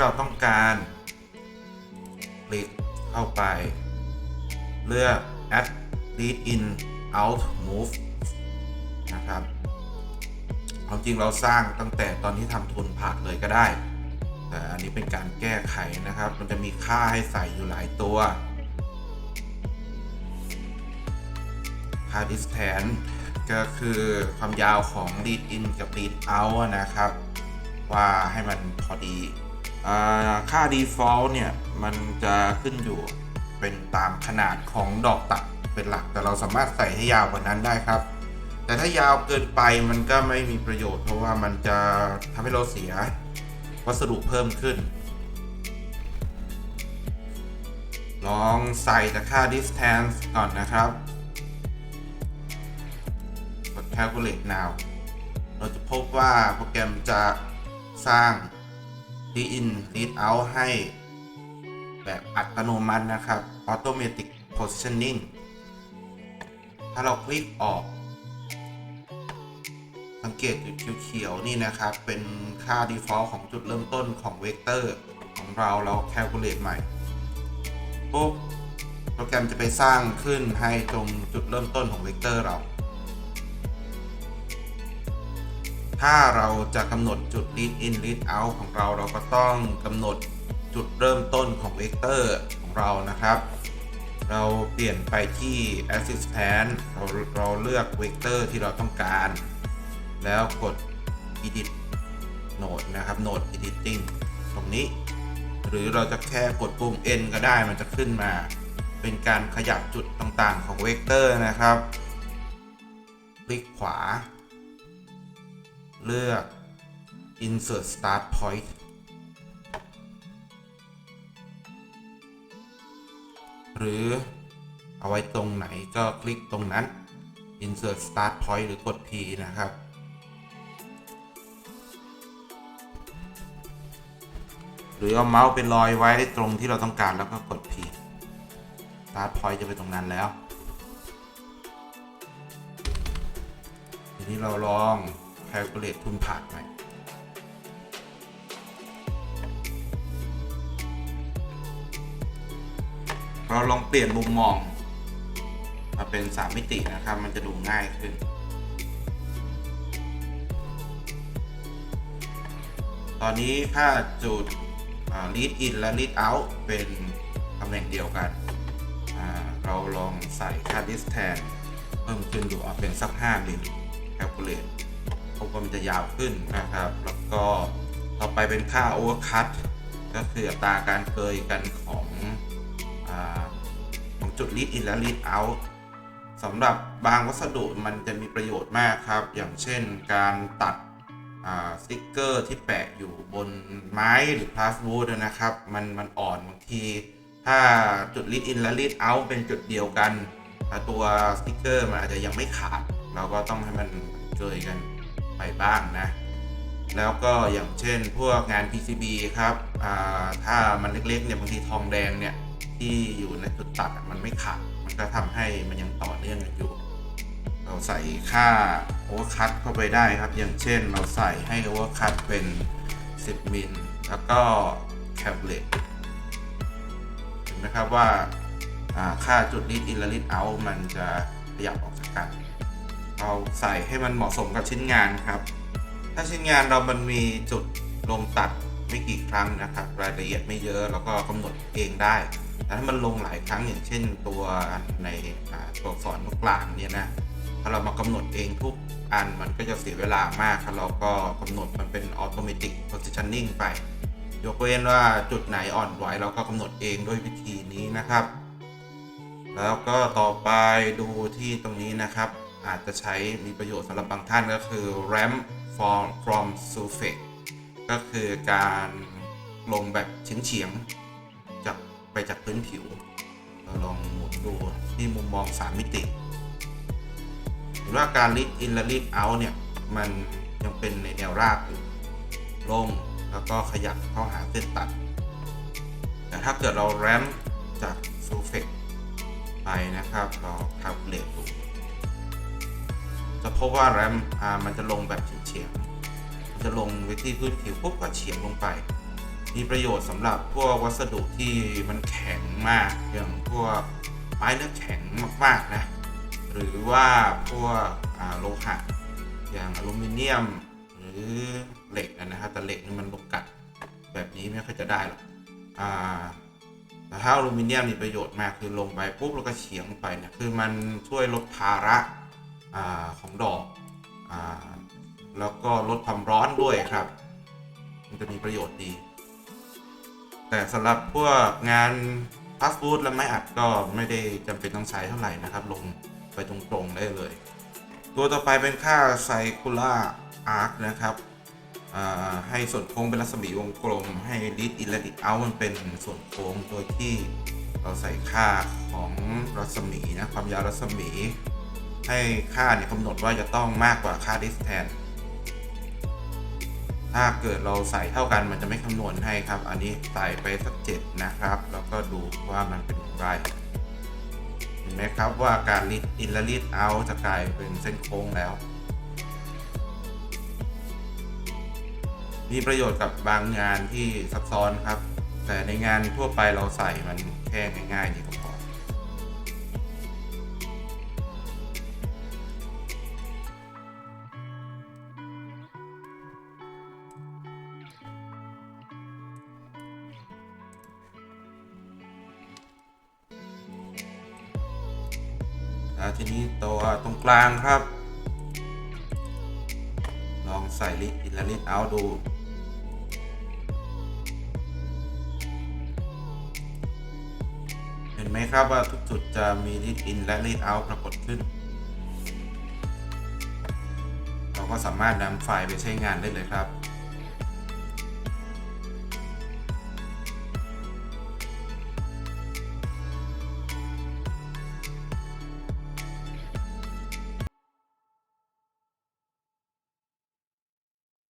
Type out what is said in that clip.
เราต้องการคลิกเข้าไป เลือก add read in out move นะครับความจริงเราสร้างตั้งแต่ตอนที่ทำทุนผ่าเลยก็ได้ แต่อันนี้เป็นการแก้ไขนะครับ มันจะมีค่าให้ใส่อยู่หลายตัว ค่า distance ก็คือความยาวของ read in กับ read out นะครับ ว่าให้มันพอดี ค่า default เนี่ย มันจะขึ้นอยู่เป็นตามขนาดของดอกตัดเป็นหลัก แต่เราสามารถใส่ให้ยาวกว่านั้นได้ครับ แต่ถ้ายาวเกินไปมันก็ไม่มีประโยชน์ เพราะว่ามันจะทำให้เราเสียวัสดุเพิ่มขึ้น ลองใส่แต่ค่า distance ก่อนนะครับกด calculate now เราจะพบว่าโปรแกรมจะสร้าง read in read out ให้ แบบอัตโนมัตินะครับ automatic positioning ถ้าเราคลิกออก สังเกตจุดเขียวๆนี่นะครับ เป็นค่า default ของจุดเริ่มต้นของเวกเตอร์ของเราเรา calculate ใหม่ปุ๊บโปรแกรมจะไปสร้างขึ้นให้ตรงจุดเริ่มต้นของเวกเตอร์เรา ถ้าเราจะกำหนดจุด read in read out ของเราเราก็ต้องกำหนดจุดเริ่มต้นของเวกเตอร์ของเรานะครับ เราเปลี่ยนไปที่ assistant เราเราเลือกเวกเตอร์ที่เราต้องการ แล้วกด edit node นะครับ node editing ตรงนี้ หรือเราจะแค่กดปุ่ม n ก็ได้มันจะขึ้นมา เป็นการขยับจุดต่างๆของเวกเตอร์นะครับ คลิกขวา เลือก insert start point หรือเอาไว้ตรงไหนก็คลิกตรงนั้น insert start point หรือกด P นะครับ หรือเอาเมาส์เป็นรอยไว้ตรงที่เราต้องการแล้วก็กด P start point จะไปตรงนั้นแล้ว ทีนี้เราลอง calculate ทุนผ่านใหม่เราลองเปลี่ยนมุมมอง มาเป็น 3 มิตินะครับ มันจะดูง่ายขึ้น ตอนนี้ค่าจุด lead in และ lead out เป็นตำแหน่งเดียวกัน เราลองใส่ค่า distance เพิ่มขึ้นดูเอาเป็นสัก 5 มิล calculate พบว่ามันจะยาวขึ้นนะครับ แล้วก็ต่อไปเป็นค่า overcut ก็คืออัตราการเกยกันของอของจุด lead in และ lead out สำหรับบางวัสดุมันจะมีประโยชน์มากครับ อย่างเช่นการตัดสติ๊กเกอร์ที่แปะอยู่บนไม้หรือพลาสวูดนะครับ มันมันอ่อนบางที ถ้าจุด lead in และ lead out เป็นจุดเดียวกันต่ตัวสติ๊กเกอร์มันอาจจะยังไม่ขาด เราก็ต้องให้มันเกยกัน ไปบ้างนะ แล้วก็อย่างเช่นพวกงาน PCB ครับถ้ามันเล็กๆเนี่ยบางทีทองแดงเนี่ยที่อยู่ในจุดตัดมันไม่ขาดมันก็ทำให้มันยังต่อเนื่องกันอยู่ เราใส่ค่า overcut เข้าไปได้ครับ อย่างเช่นเราใส่ให้ overcut เป็น 10 มิลแล้วก็ calculate เห็นไหมครับว่าค่าจุด lead in และ lead out มันจะขยับออกจากกัน เราใส่ให้มันเหมาะสมกับชิ้นงานครับ ถ้าชิ้นงานเรามันมีจุดลงตัดไม่กี่ครั้งนะครับ รายละเอียดไม่เยอะแล้วก็กำหนดเองได้แต่ถ้ามันลงหลายครั้งอย่างเช่นตัวในตัวสอักษรตรงกลางเนี่ยนะถ้าเรามากำหนดเองทุกอันมันก็จะเสียเวลามากครับเราก็กำหนดมันเป็น automatic positioning ไป ยกเว้นว่าจุดไหนอ่อนไหวเราก็กำหนดเองด้วยวิธีนี้นะครับ แล้วก็ต่อไปดูที่ตรงนี้นะครับ อาจจะใช้มีประโยชน์สำหรับบางท่านก็คือ ramp from from surface ก็คือการลงแบบเฉียงๆจากไปจากพื้นผิว เราลองหมุนดูที่มุมมอง 3 มิติเห็นว่าการ lead in และ lead out เนี่ย มันยังเป็นในแนวราบอยู่ลงแล้วก็ขยับเข้าหาเส้นตัด แต่ถ้าเกิดเราแรมจาก surface ไปนะครับ เราทับเลทดู จะพบว่าแรมอ่ามันจะลงแบบเฉียงๆจะลงไปที่พื้นผิวปุ๊บก็เฉียงลงไป มีประโยชน์สำหรับพวกวัสดุที่มันแข็งมากอย่างพวกไม้เนื้อแข็งมากๆนะหรือว่าพวกโลหะอย่างอลูมิเนียมหรือเหล็กนะครับแต่เหล็กนี่มันลงกัดแบบนี้ไม่ค่อยจะได้หรอกอ่าแต่ถ้าอลูมิเนียมมีประโยชน์มากคือลงไปปุ๊บแล้วก็เฉียงไปเนี่ยคือมันช่วยลดภาระ อของดอกอแล้วก็ลดความร้อนด้วยครับ มันจะมีประโยชน์ดี แต่สำหรับพวกงานฟาสต์ฟู้ดและไม้อัดก็ไม่ได้จำเป็นต้องใช้เท่าไหร่นะครับ ลงไปตรงๆได้เลย ตัวต่อไปเป็นค่าไซคูล่าอาร์คนะครับให้ส่วนโค้งเป็นรัศมีวงกลม ให้ลิดอินและลิดเอามันเป็นส่วนโค้งโดยที่เราใส่ค่าของรัศมีนะความยาวรัศมี ให้ค่าเนี่ยกำหนดว่าจะต้องมากกว่าค่าดิสแทนถ้าเกิดเราใส่เท่ากันมันจะไม่คำนวณให้ครับ อันนี้ใส่ไปสักเจ็ดนะครับ แล้วก็ดูว่ามันเป็นอย่างไรเห็นไหมครับว่าการรีดอินและรีดเอาจะกลายเป็นเส้นโค้งแล้ว มีประโยชน์กับบางงานที่ซับซ้อนครับ แต่ในงานทั่วไปเราใส่มันแค่ง่ายๆนี่ก็พอ แล้วทีนี้ตัวตรงกลางครับ ลองใส่ลิอินและลิดเอาดูเห็นไหมครับว่าทุกจุดจะมีลิดอินและลิดเอาปรากฏขึ้น เราก็สามารถนำไฟล์ไปใช้งานได้เลยครับ